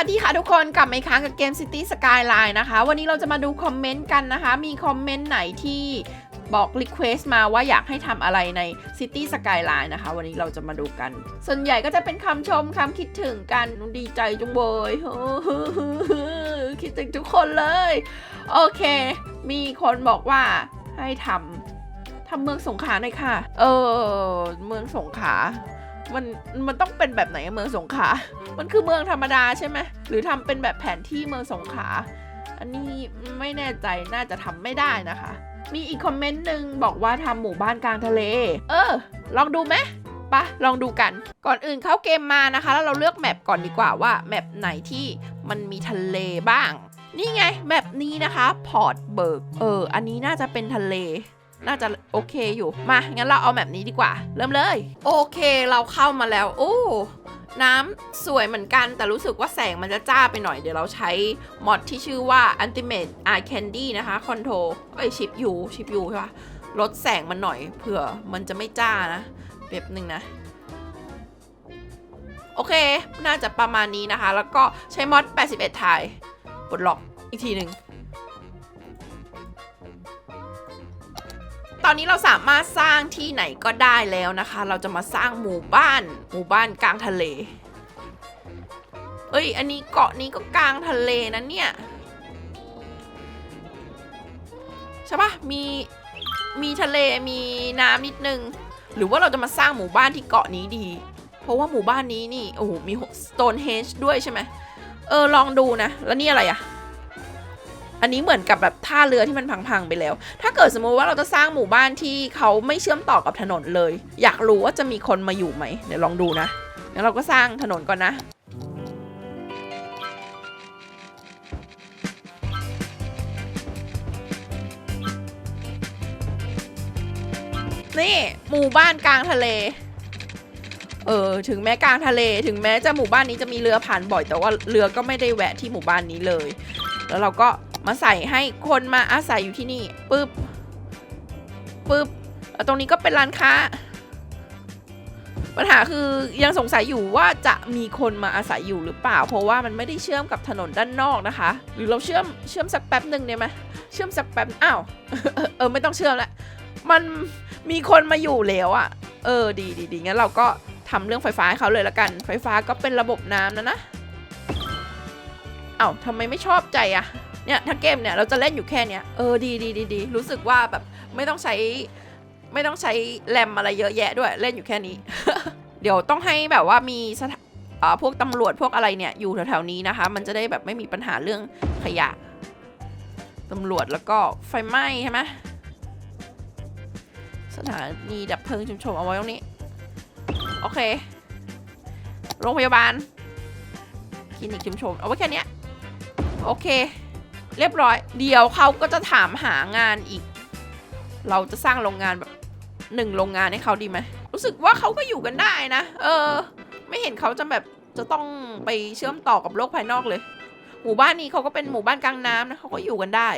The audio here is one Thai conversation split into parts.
วัสดีค่ะทุกคนกลับมาอีกครั้งกับเกม City Skyline นะคะ วันนี้เราจะมาดูคอมเมนต์กันนะคะ มีคอมเมนต์ไหนที่บอก Request มาว่าอยากให้ทำอะไรใน City Skyline นะคะ วันนี้เราจะมาดูกัน ส่วนใหญ่ก็จะเป็นคำชมคำคิดถึงกันดีใจจุงเบยคิดถึงทุกคนเลย โอเค มีคนบอกว่าให้ทำทำเมืองสงขลาหน่อยค่ะ เออ เมืองสงขลา มันมันต้องเป็นแบบไหนเมืองสงขลา มันคือเมืองธรรมดาใช่ไหมหรือทำเป็นแบบแผนที่เมืองสงขลา อันนี้ไม่แน่ใจน่าจะทำไม่ได้นะคะ มีอีกคอมเมนต์หนึ่งบอกว่าทำหมู่บ้านกลางทะเล เออ ลองดูไหมปะลองดูกัน ก่อนอื่นเข้าเกมมานะคะ แล้วเราเลือกแมปก่อนดีกว่าว่าแมปไหนที่มันมีทะเลบ้าง นี่ไงแมปนี้นะคะ พอร์ตเบิร์ก เออ อันนี้น่าจะเป็นทะเล น่าจะโอเคอยู่ มา งั้นเราเอาแบบนี้ดีกว่า เริ่มเลย โอเคเราเข้ามาแล้ว โอ้น้ำสวยเหมือนกันแต่รู้สึกว่าแสงมันจะจ้าไปหน่อย เดี๋ยวเราใช้มอดที่ชื่อว่า Ultimate Eye Candy นะคะ คอนโทรเอ้ยชิปยูชิปยูใช่ปะลดแสงมันหน่อยเผื่อมันจะไม่จ้านะแบบหนึ่งนะ โอเค น่าจะประมาณนี้นะคะ แล้วก็ใช้มอด81ถ่ายปลดล็อกอีกทีหนึ่ง อนนี้เราสามารถสร้างที่ไหนก็ได้แล้วนะคะ เราจะมาสร้างหมู่บ้าน หมู่บ้านกลางทะเล เอ้ย อันนี้เกาะนี้ก็กลางทะเลนะเนี่ยใช่ปะมีมีทะเลมีน้ำนิดนึง หรือว่าเราจะมาสร้างหมู่บ้านที่เกาะนี้ดี เพราะว่าหมู่บ้านนี้นี่โอ้โหมี Stonehenge ด้วยใช่ไหมเออลองดูนะ แล้วนี่อะไรอะ อันนี้เหมือนกับแบบท่าเรือที่มันพังๆไปแล้ว ถ้าเกิดสมมุติว่าเราจะสร้างหมู่บ้านที่เขาไม่เชื่อมต่อกับถนนเลย อยากรู้ว่าจะมีคนมาอยู่ไหมเดี๋ยวลองดูนะงั้นเราก็สร้างถนนก่อนนะนี่หมู่บ้านกลางทะเล เออ ถึงแม้กลางทะเล ถึงแม้จะหมู่บ้านนี้จะมีเรือผ่านบ่อย แต่ว่าเรือก็ไม่ได้แวะที่หมู่บ้านนี้เลย แล้วเราก็ มาใส่ให้คนมาอาศัยอยู่ที่นี่ปึ๊บปึ๊บแล้วตรงนี้ก็เป็นร้านค้า ปัญหาคือยังสงสัยอยู่ว่าจะมีคนมาอาศัยอยู่หรือเปล่า เพราะว่ามันไม่ได้เชื่อมกับถนนด้านนอกนะคะ หรือเราเชื่อมเชื่อมสักแป๊บหนึ่งเนี่ยไหมเชื่อมสักแป๊บอ้าวเออไม่ต้องเชื่อมละมันมีคนมาอยู่แล้วอะเออดีดีดีงั้นเราก็ทำเรื่องไฟฟ้าให้เขาเลยละกัน ไฟฟ้าก็เป็นระบบน้ำนะนะเอ้าทำไมไม่ชอบใจอะ เนี่ยถ้าเกมเนี่ยเราจะเล่นอยู่แค่เนี้ยเออดีดีดีดีรู้สึกว่าแบบไม่ต้องใช้ไม่ต้องใช้แรมอะไรเยอะแยะด้วยเล่นอยู่แค่นี้ เดี๋ยวต้องให้แบบว่ามีสถาเอ่อพวกตำรวจพวกอะไรเนี่ยอยู่แถวๆนี้นะคะ มันจะได้แบบไม่มีปัญหาเรื่องขยะตำรวจแล้วก็ไฟไหม้ใช่ไหมสถานีดับเพลิงชุมชนเอาไว้ตรงนี้ โอเค โรงพยาบาลคลินิกชุมชนเอาไว้แค่เนี้ยโอเค เรียบร้อย เดี๋ยวเขาก็จะถามหางานอีก เราจะสร้างโรงงานแบบหนึ่งโรงงานให้เขาดีไหมรู้สึกว่าเขาก็อยู่กันได้นะ เออ ไม่เห็นเขาจะแบบจะต้องไปเชื่อมต่อกับโลกภายนอกเลย หมู่บ้านนี้เขาก็เป็นหมู่บ้านกลางน้ำนะเขาก็อยู่กันได้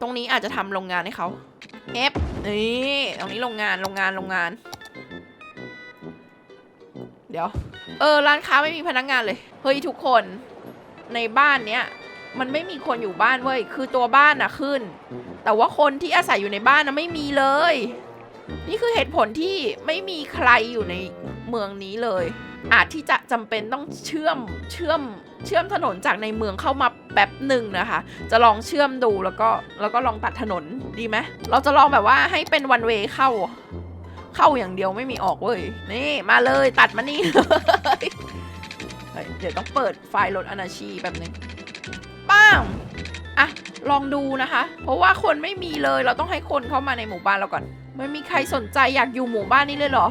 ตรงนี้อาจจะทำโรงงานให้เขาเอฟนี่ตรงนี้โรงงานโรงงานโรงงาน เดี๋ยว เออร้านค้าไม่มีพนักงานเลย เฮ้ยทุกคนในบ้านเนี้ย มันไม่มีคนอยู่บ้านเว้ย คือตัวบ้านนะขึ้น แต่ว่าคนที่อาศัยอยู่ในบ้านนะไม่มีเลย นี่คือเหตุผลที่ไม่มีใครอยู่ในเมืองนี้เลย อาจที่จะจำเป็นต้องเชื่อมเชื่อมเชื่อมถนนจากในเมืองเข้ามาแป๊บหนึ่งนะคะ จะลองเชื่อมดูแล้วก็แล้วก็ลองตัดถนนดีไหมเราจะลองแบบว่าให้เป็นวันเวเข้า เข้าอย่างเดียวไม่มีออกเว้ย นี่มาเลยตัดมานี่เลยเฮ้ยเดี๋ยวต้องเปิดไฟล์รถอนาชีแบบนึงป้ามอะลองดูนะคะ เพราะว่าคนไม่มีเลยเราต้องให้คนเข้ามาในหมู่บ้านเราก่อนไม่มีใครสนใจอยากอยู่หมู่บ้านนี้เลยเหรอ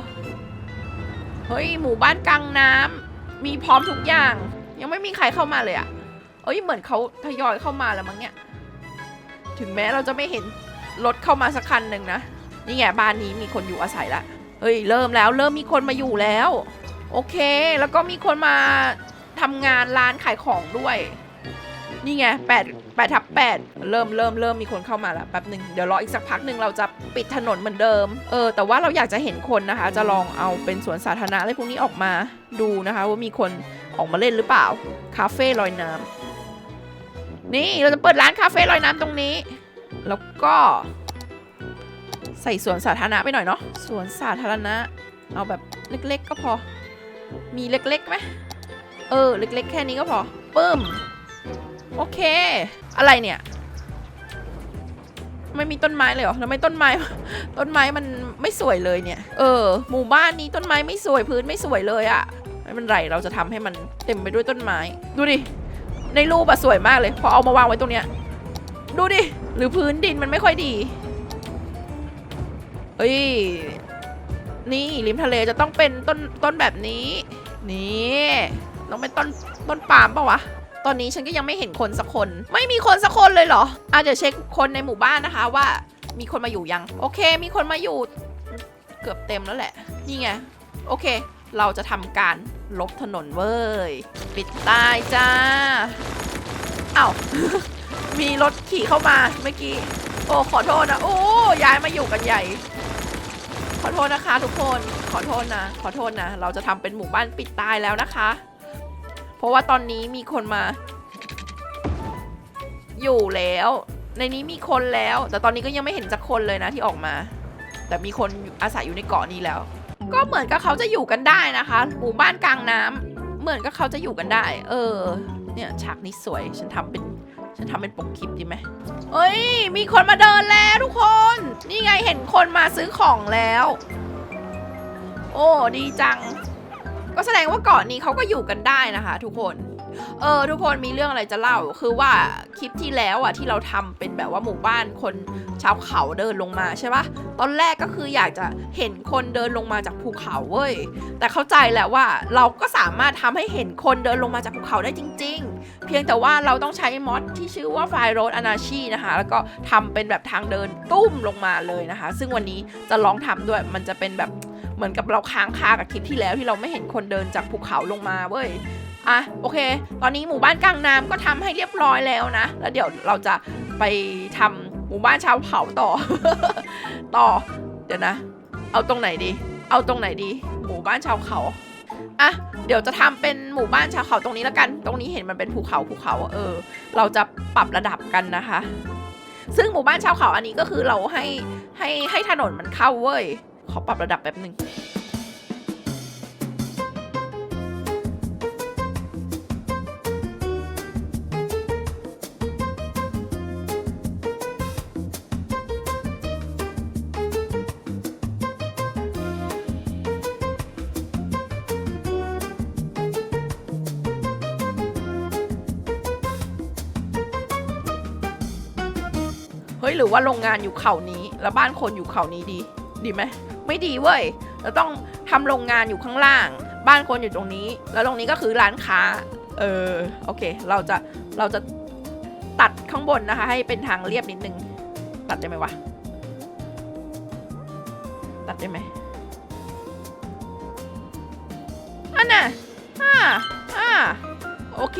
เฮ้ยหมู่บ้านกลางน้ำมีพร้อมทุกอย่าง ยังไม่มีใครเข้ามาเลยอะเอ้ยเหมือนเขาทยอยเข้ามาแล้วมั้งเนี่ยถึงแม้เราจะไม่เห็นรถเข้ามาสักคันหนึ่งนะนี่ไงบ้านนี้มีคนอยู่อาศัยละเฮ้ยเริ่มแล้วเริ่มมีคนมาอยู่แล้ว โอเค แล้วก็มีคนมาทำงานร้านขายของด้วย นี่ไงแปดแปดทับแปดเริ่มเริ่มเริ่มมีคนเข้ามาแล้วแป๊บหนึ่งเดี๋ยวรออีกสักพักหนึ่งเราจะปิดถนนเหมือนเดิม เออ แต่ว่าเราอยากจะเห็นคนนะคะ จะลองเอาเป็นสวนสาธารณะอะไรพวกนี้ออกมาดูนะคะ ว่ามีคนออกมาเล่นหรือเปล่า คาเฟ่ลอยน้ำนี่เราจะเปิดร้านคาเฟ่ลอยน้ำตรงนี้ แล้วก็ใส่สวนสาธารณะไปหน่อยเนาะสวนสาธารณะ เอาแบบเล็กๆ ก็พอ มีเล็กๆไหมเออ เล็กๆ แค่นี้ก็พอปึ้ม โอเค อะไรเนี่ย ไม่มีต้นไม้เลยเหรอแล้วไม่ต้นไม้ ต้นไม้มันไม่สวยเลยเนี่ย เออ หมู่บ้านนี้ต้นไม้ไม่สวยพื้นไม่สวยเลยอะไม่เป็นไรเราจะทำให้มันเต็มไปด้วยต้นไม้ ดูดิ ในรูปอะสวยมากเลย พอเอามาวางไว้ตรงเนี้ย ดูดิ หรือพื้นดินมันไม่ค่อยดีเอ้ย นี่ริมทะเลจะต้องเป็นต้นต้นแบบนี้ นี่ ต้องเป็นต้นต้นปาล์มปะวะ ตอนนี้ฉันก็ยังไม่เห็นคนสักคน ไม่มีคนสักคนเลยเหรออาจจะเช็คคนในหมู่บ้านนะคะ ว่ามีคนมาอยู่ยัง โอเค มีคนมาอยู่ เกือบเต็มแล้วแหละ นี่ไง โอเค เราจะทำการลบถนนเว้ย ปิดตายจ้าเอ้ามีรถขี่เข้ามาเมื่อกี้ โอ้ ขอโทษนะ โอ้ ย้ายมาอยู่กันใหญ่ ขอโทษนะคะ ทุกคน ขอโทษนะ ขอโทษนะ เราจะทำเป็นหมู่บ้านปิดตายแล้วนะคะ เพราะว่าตอนนี้มีคนมา อยู่แล้ว ในนี้มีคนแล้ว แต่ตอนนี้ก็ยังไม่เห็นสักคนเลยนะที่ออกมา แต่มีคนอาศัยอยู่ในเกาะนี้แล้ว ก็เหมือนกับเขาจะอยู่กันได้นะคะหมู่บ้านกลางน้ำเหมือนกับเขาจะอยู่กันได้ เออ เนี่ยฉากนี้สวยฉันทำเป็นฉันทำเป็นปกคลิปดีไหมเอ้ย มีคนมาเดินแล้วทุกคน นี่ไงเห็นคนมาซื้อของแล้ว โอ้ ดีจัง ก็แสดงว่าเกาะนี้เขาก็อยู่กันได้นะคะทุกคน เออทุกคนมีเรื่องอะไรจะเล่า คือว่าคลิปที่แล้วอะที่เราทำเป็นแบบว่าหมู่บ้านคนชาวเขาเดินลงมาใช่ปะตอนแรกก็คืออยากจะเห็นคนเดินลงมาจากภูเขาเว้ย แต่เข้าใจแหละว่าเราก็สามารถทำให้เห็นคนเดินลงมาจากภูเขาได้จริง ๆ เพียงแต่ว่าเราต้องใช้มอดที่ชื่อว่าไฟโรดอนาชีนะคะ แล้วก็ทำเป็นแบบทางเดินตุ้มลงมาเลยนะคะ ซึ่งวันนี้จะลองทำด้วยมันจะเป็นแบบ เหมือนกับเราค้างคากับคลิปที่แล้วที่เราไม่เห็นคนเดินจากภูเขาลงมาเว้ยอะโอเค ตอนนี้หมู่บ้านกลางน้ำก็ทำให้เรียบร้อยแล้วนะ แล้วเดี๋ยวเราจะไปทำหมู่บ้านชาวเขาต่อ ต่อ เดี๋ยวนะ เอาตรงไหนดี เอาตรงไหนดี หมู่บ้านชาวเขาอะเดี๋ยวจะทำเป็นหมู่บ้านชาวเขาตรงนี้แล้วกัน ตรงนี้เห็นมันเป็นภูเขาภูเขา เออ เราจะปรับระดับกันนะคะ ซึ่งหมู่บ้านชาวเขาอันนี้ก็คือเราให้ให้ให้ถนนมันเข้าเว้ย ขอปรับระดับแป๊บหนึ่งเฮ้ยหรือว่าโรงงานอยู่เขานี้ แล้วบ้านคนอยู่เขานี้ดี ดีไหมไม่ดีเว้ยเราต้องทำโรงงานอยู่ข้างล่าง บ้านคนอยู่ตรงนี้ แล้วตรงนี้ก็คือร้านค้า เออโอเค เราจะเราจะตัดข้างบนนะคะ ให้เป็นทางเรียบนิดนึง ตัดได้ไหมวะตัดได้ไหมอันน่ะอ่าอ่าโอเค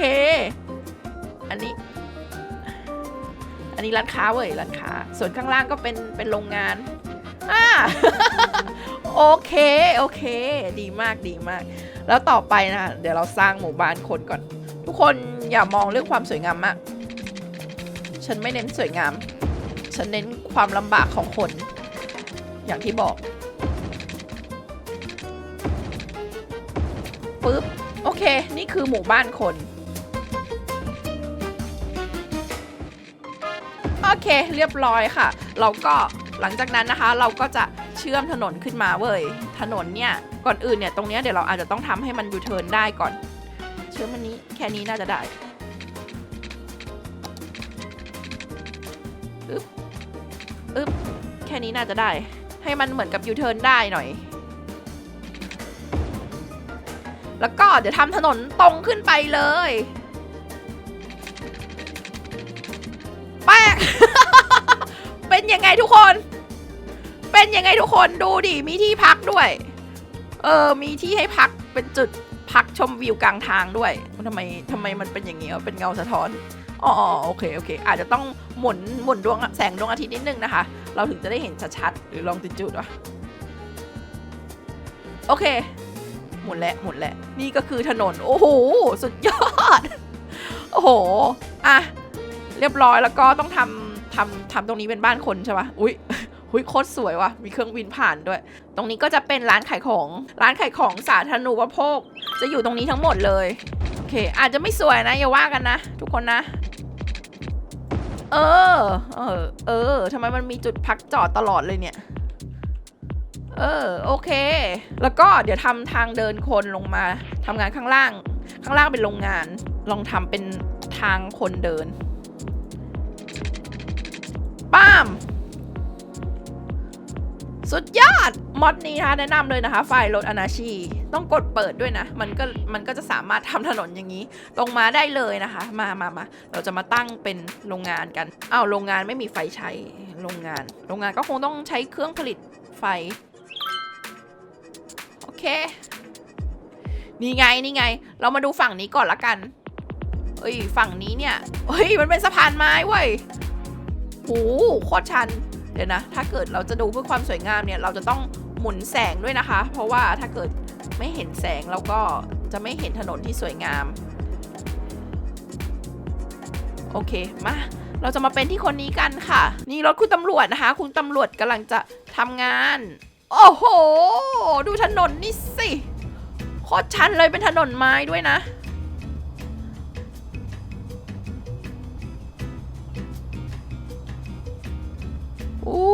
อันนี้ อันนี้ร้านค้าเว้ยร้านค้า ส่วนข้างล่างก็เป็นเป็นโรงงาน อ่าโอเค โอเค ดีมากดีมาก แล้วต่อไปนะ เดี๋ยวเราสร้างหมู่บ้านคนก่อน ทุกคนอย่ามองเรื่องความสวยงามมาก ฉันไม่เน้นสวยงาม ฉันเน้นความลำบากของคน อย่างที่บอกปึ๊บ โอเค นี่คือหมู่บ้านคน โอเค เรียบร้อยค่ะ เราก็ หลังจากนั้นนะคะเราก็จะเชื่อมถนนขึ้นมาเว้ย ถนนเนี่ยก่อนอื่นเนี่ยตรงเนี้ยเดี๋ยวเราอาจจะต้องทำให้มันยูเทิร์นได้ก่อน เชื่อมอันนี้แค่นี้น่าจะได้อึ๊บอึ๊บแค่นี้น่าจะได้ ให้มันเหมือนกับยูเทิร์นได้หน่อย แล้วก็เดี๋ยวทำถนนตรงขึ้นไปเลยแป๊ก ยังไงทุกคน เป็นยังไงทุกคนดูดิมีที่พักด้วย เออมีที่ให้พักเป็นจุดพักชมวิวกลางทางด้วยทำไมทำไมมันเป็นอย่างนี้วะเป็นเงาสะท้อนอ๋ออ๋อโอเคโอเค อาจจะต้องหมุนหมุนดวงแสงดวงอาทิตย์นิดนึงนะคะ เราถึงจะได้เห็นชัดๆหรือลองติดจุดวะโอเค หมุนแล้วหมุนแล้วนี่ก็คือถนน โอ้โหสุดยอด โอ้โหอะเรียบร้อยแล้วก็ต้องทำ ทำทำตรงนี้เป็นบ้านคนใช่ปะอุ้ยหุยโคตรสวยว่ะ มีเครื่องบินผ่านด้วย ตรงนี้ก็จะเป็นร้านขายของ ร้านขายของสาธารณูปโภค จะอยู่ตรงนี้ทั้งหมดเลย โอเค อาจจะไม่สวยนะ อย่าว่ากันนะ ทุกคนนะ เออ เออ เออทำไมมันมีจุดพักจอดตลอดเลยเนี่ย เออ โอเค แล้วก็เดี๋ยวทำทางเดินคนลงมาทำงานข้างล่าง ข้างล่างเป็นโรงงาน ลองทำเป็นทางคนเดิน ป้าม สุดยอด มอดนี้นะคะแนะนำเลยนะคะ ไฟล์รถอนาชี ต้องกดเปิดด้วยนะ มันก็มันก็จะสามารถทำถนนอย่างนี้ตรงมาได้เลยนะคะ มามามาเราจะมาตั้งเป็นโรงงานกันอ้าวโรงงานไม่มีไฟใช้ โรงงาน โรงงานก็คงต้องใช้เครื่องผลิตไฟ โอเค นี่ไงนี่ไง เรามาดูฝั่งนี้ก่อนละกันเอ้ยฝั่งนี้เนี่ยเฮ้ยมันเป็นสะพานไม้เว้ย หโคตรชัน เดี๋ยวนะ ถ้าเกิดเราจะดูเพื่อความสวยงามเนี่ย เราจะต้องหมุนแสงด้วยนะคะ เพราะว่าถ้าเกิดไม่เห็นแสงเราก็จะไม่เห็นถนนที่สวยงาม โอเค มาเราจะมาเป็นที่คนนี้กันค่ะ นี่รถคุณตำรวจนะคะ คุณตำรวจกำลังจะทำงาน โอ้โห ดูถนนนี่สิโคตรชันเลยเป็นถนนไม้ด้วยนะ อู้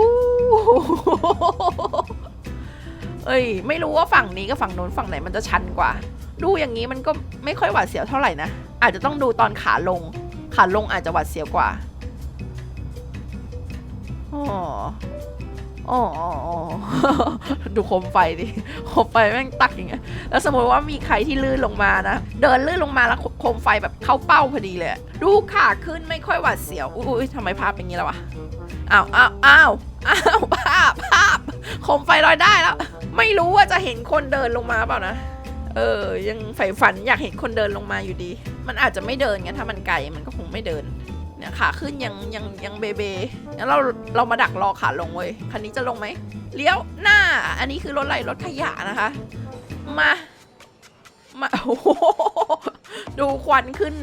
เอ้ย ไม่รู้ว่าฝั่งนี้กับฝั่งโน้นฝั่งไหนมันจะชันกว่า ดูอย่างนี้มันก็ไม่ค่อยหวาดเสียวเท่าไหร่นะ อาจจะต้องดูตอนขาลง ขาลงอาจจะหวาดเสียวกว่า อ๋อ อ๋อดูโคมไฟดิโคมไฟแม่งตักอย่างเงี้ยแล้วสมมติว่ามีใครที่ลื่นลงมานะ เดินลื่นลงมาแล้วโคมไฟแบบเข้าเป้าพอดีเลย ดูขาขึ้นไม่ค่อยหวาดเสียวอุ้ยทำไมภาพเป็นอย่างนี้แล้ววะอ้าวอ้าวอ้าวอ้าวภาพภาพโคมไฟลอยได้แล้ว ไม่รู้ว่าจะเห็นคนเดินลงมาเปล่านะเออ ยังใฝ่ฝันอยากเห็นคนเดินลงมาอยู่ดี มันอาจจะไม่เดินไงถ้ามันไกลมันก็คงไม่เดิน เนี่ยขาขึ้นยังยังยังเบเบงั้นเราเรามาดักรอขาลงเว้ยคันนี้จะลงไหมเลี้ยวหน้า อันนี้คือรถอะไรรถขยะนะคะ มามาโอ้โหดูควันขึ้น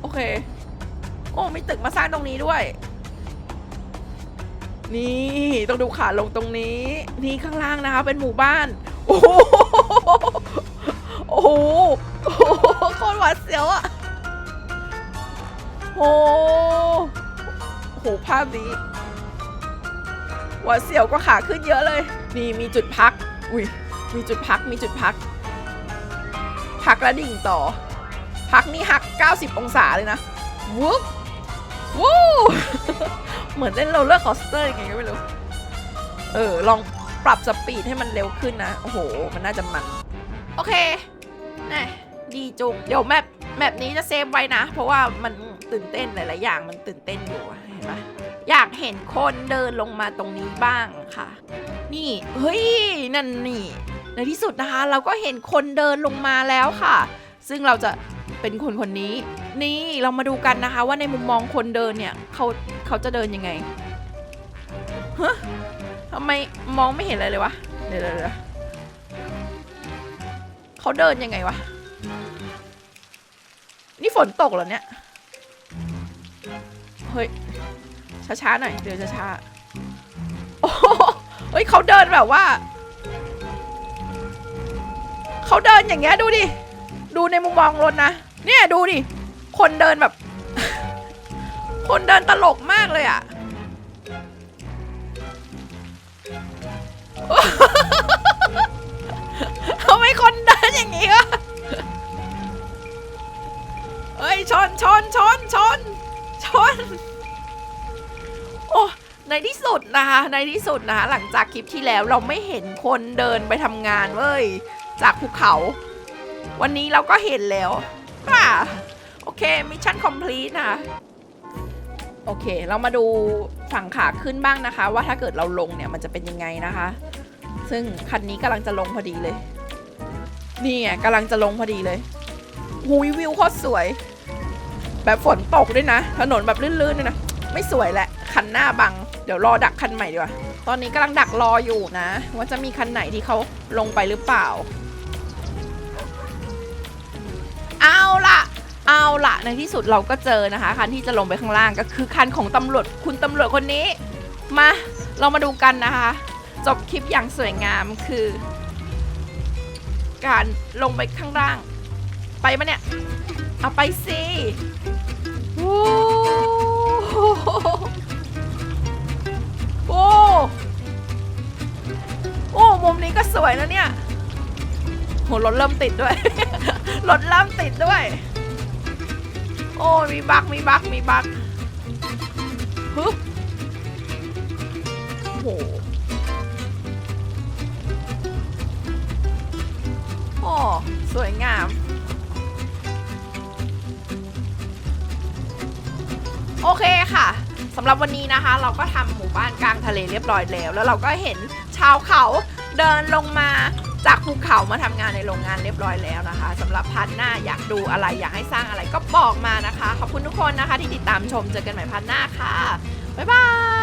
โอเค โอ้มีตึกมาสร้างตรงนี้ด้วย นี่ต้องดูขาลงตรงนี้ นี่ข้างล่างนะคะ เป็นหมู่บ้าน โอ้โหโอ้โหโอ้โหโคตรหวาดเสียวอะ โอ้โหภาพนี้หวาดเสียวก็ขาขึ้นเยอะเลย นี่มีจุดพัก อุ้ยมีจุดพักมีจุดพัก พักแล้วดิ่งต่อ พักนี่หัก 90 องศาเลยนะวุ๊บวู้เหมือนเล่นโรลเลอร์คอสเตอร์ยังไงก็ไม่รู้ เออ ลองปรับสปีดให้มันเร็วขึ้นนะ โอ้โห มันน่าจะมัน โอเค น่ดีจุง เดี๋ยวแมป แมปนี้จะเซฟไว้นะ เพราะว่ามันตื่นเต้นหลาย ๆ อย่างมันตื่นเต้นอยู่เห็นปะอยากเห็นคนเดินลงมาตรงนี้บ้างค่ะ นี่เฮ้ยนั่นนี่ในที่สุดนะคะเราก็เห็นคนเดินลงมาแล้วค่ะ ซึ่งเราจะเป็นคนคนนี้ นี่เรามาดูกันนะคะ ว่าในมุมมองคนเดินเนี่ยเขาเขาจะเดินยังไงฮะทำไมมองไม่เห็นอะไรเลยวะเดี๋ยวเดี๋ยวเขาเดินยังไงวะ นี่ฝนตกเหรอเนี่ย เฮ้ย ช้าๆหน่อย เดินช้าๆโอ้เฮ้ยเขาเดินแบบว่า เขาเดินอย่างเงี้ยดูดิ ดูในมุมมองรถนะ เนี่ยดูดิ คนเดินแบบ คนเดินตลกมากเลยอะทำไมคนเดินอย่างงี้วะ ฮ้ยชนชนชนชนชน โอ้ในที่สุดนะคะในที่สุดนะคะหลังจากคลิปที่แล้วเราไม่เห็นคนเดินไปทำงานเว้ยจากภูเขา วันนี้เราก็เห็นแล้วป่ะโอเคมิชชั่นคอมพลีทนะโอเค เรามาดูฝั่งขาขึ้นบ้างนะคะ ว่าถ้าเกิดเราลงเนี่ยมันจะเป็นยังไงนะคะ ซึ่งคันนี้กำลังจะลงพอดีเลย นี่ไงกำลังจะลงพอดีเลยหูยวิวโคตรสวย แบบฝนตกด้วยนะ ถนนแบบลื่นๆด้วยนะ ไม่สวยแหละ คันหน้าบัง เดี๋ยวรอดักคันใหม่ดีกว่า ตอนนี้กำลังดักรออยู่นะ ว่าจะมีคันไหนที่เขาลงไปหรือเปล่า เอาละเอาละในที่สุดเราก็เจอนะคะ คันที่จะลงไปข้างล่างก็คือคันของตำรวจคุณตำรวจคนนี้ มา เรามาดูกันนะคะ จบคลิปอย่างสวยงามคือ การลงไปข้างล่าง ไปมะเนี่ย เอาไปสิโอ้โหโอ้โอ้มุมนี้ก็สวยนะเนี่ยโหรถเริ่มติดด้วย รถเริ่มติดด้วย โอ้มีบักมีบักมีบักฮึบโอ้โหโอ้สวยงาม โอเคค่ะสำหรับวันนี้นะคะ เราก็ทำหมู่บ้านกลางทะเลเรียบร้อยแล้ว แล้วเราก็เห็นชาวเขาเดินลงมาจากภูเขามาทำงานในโรงงานเรียบร้อยแล้วนะคะสำหรับพันหน้าอยากดูอะไรอยากให้สร้างอะไรก็บอกมานะคะ ขอบคุณทุกคนนะคะที่ติดตามชมเจอกันใหม่พันหน้าค่ะ บ๊ายบาย